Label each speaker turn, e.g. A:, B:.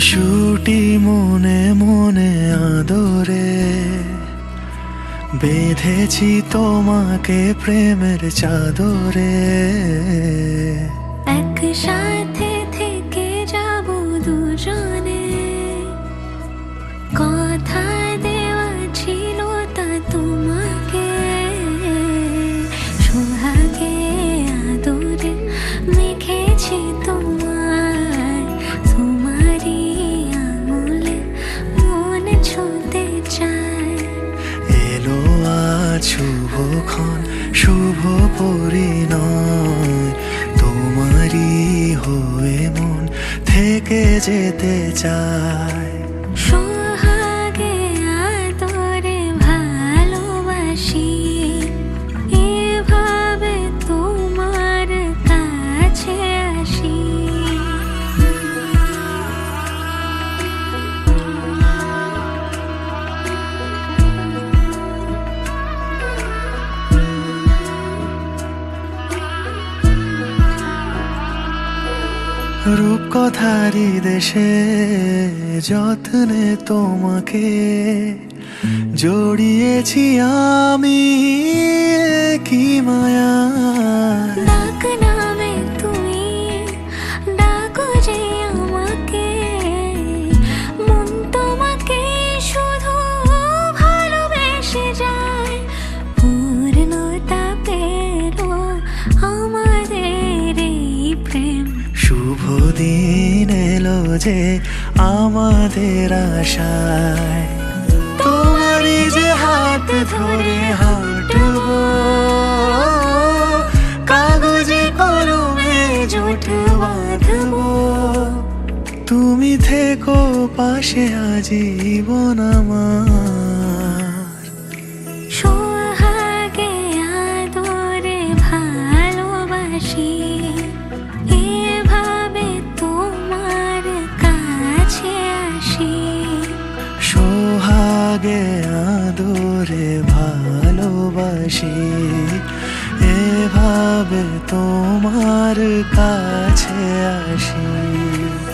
A: সুটি মনে মনে আদরে বেঁধেছি তোমাকে প্রেমের চাদরে। শুভক্ষণ শুভ পরিণয়। তোমারই হয়ে মন থেকে যেতে চায়। রূপকথারি দেশে যত্নে তোমাকে জড়িয়েছি আমি কি মায়া
B: যে আমাদের
A: আশায়। তোমারই যে হাত ধরে হাঁটব, কাগজে কলমে জোট বাঁধব। তুমি থেকো পাশে আজীবন আমার। সোহাগে আদরে ভালোবাসি। এভাবে তোমার কাছে আসি।